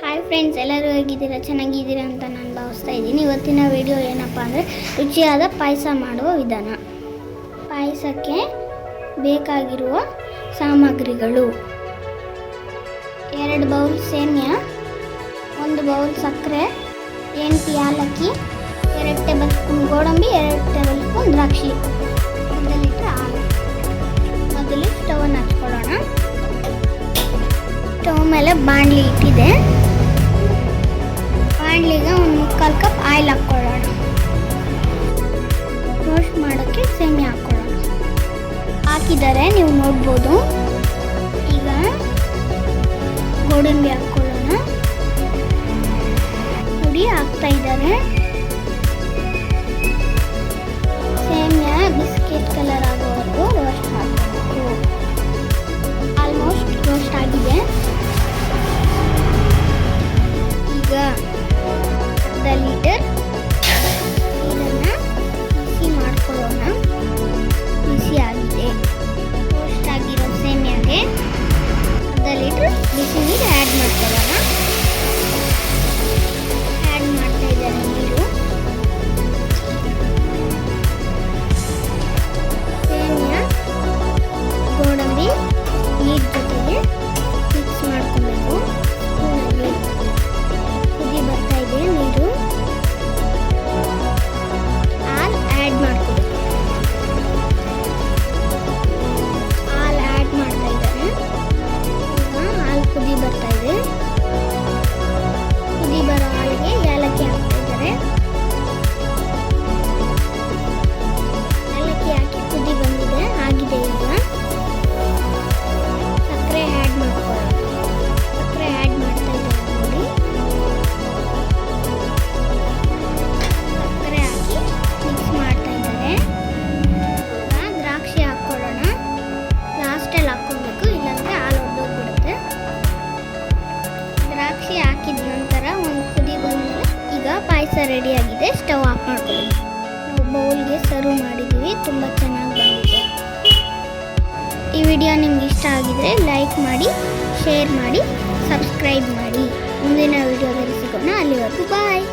Hi friends ಎಲ್ಲರೂ ಹೇಗಿದ್ದೀರಾ? ಚೆನ್ನಾಗಿದ್ದೀರಾ ಅಂತ ನಾನು ಭಾವಿಸ್ತಾ ಇದ್ದೀನಿ. ಇವತ್ತಿನ ವಿಡಿಯೋ ಏನಪ್ಪ ಅಂದರೆ ರುಚಿಯಾದ ಪಾಯಸ ಮಾಡುವ ವಿಧಾನ. ಪಾಯಸಕ್ಕೆ ಬೇಕಾಗಿರುವ ಸಾಮಗ್ರಿಗಳು. ಎರಡು ಬೌಲ್ ಸೇಮ್ಯ, ಒಂದು ಬೌಲ್ ಸಕ್ಕರೆ, ಎಂಟು ಯಾಲಕ್ಕಿ, ಎರಡು ಟೇಬಲ್ ಸ್ಪೂನ್ ಗೋಡಂಬಿ, ಎರಡು ಟೇಬಲ್ ಸ್ಪೂನ್ ದ್ರಾಕ್ಷಿ. ಒಂದು ಲೀಟ್ರ್ ಹಾಲು. ಮೊದಲು ಸ್ಟವನ್ನು ಹಚ್ಕೊಳ್ಳೋಣ. ಸ್ಟವ್ ಮೇಲೆ ಬಾಣಲಿ ಇಟ್ಟಿದೆ. ಬಾಣಲಿಗೆ ಒಂದು ಮುಕ್ಕಾಲು ಕಪ್ ಆಯಿಲ್ ಹಾಕ್ಕೊಳ್ಳೋಣ. ರೋಸ್ಟ್ ಮಾಡೋಕ್ಕೆ ಸೇಮಿ ಹಾಕ್ಕೊಳ್ಳೋಣ. ಹಾಕಿದ್ದಾರೆ ನೀವು ನೋಡ್ಬೋದು. ಈಗ ಗೋಡಂಬಿ ಹಾಕ್ಕೊಳ್ಳೋಣ. ಪುಡಿ ಹಾಕ್ತಾ ಇದ್ದಾರೆ. বেশি অ্যাড মারতে হবে ರೆಡಿಯಾಗಿದೆ. ಸ್ಟವ್ ಆಫ್ ಮಾಡ್ಕೊಳ್ಳಿ. ನಾವು ಬೌಲ್ಗೆ ಸರ್ವ್ ಮಾಡಿದ್ದೀವಿ. ತುಂಬ ಚೆನ್ನಾಗಿ ಬಂದಿದೆ. ಈ ವಿಡಿಯೋ ನಿಮ್ಗೆ ಇಷ್ಟ ಆಗಿದ್ರೆ ಲೈಕ್ ಮಾಡಿ, ಶೇರ್ ಮಾಡಿ, ಸಬ್ಸ್ಕ್ರೈಬ್ ಮಾಡಿ. ಮುಂದಿನ ವಿಡಿಯೋದಲ್ಲಿ ಸಿಗೋಣ. ಅಲ್ಲಿವರೆಗೂ ಬಾಯ್.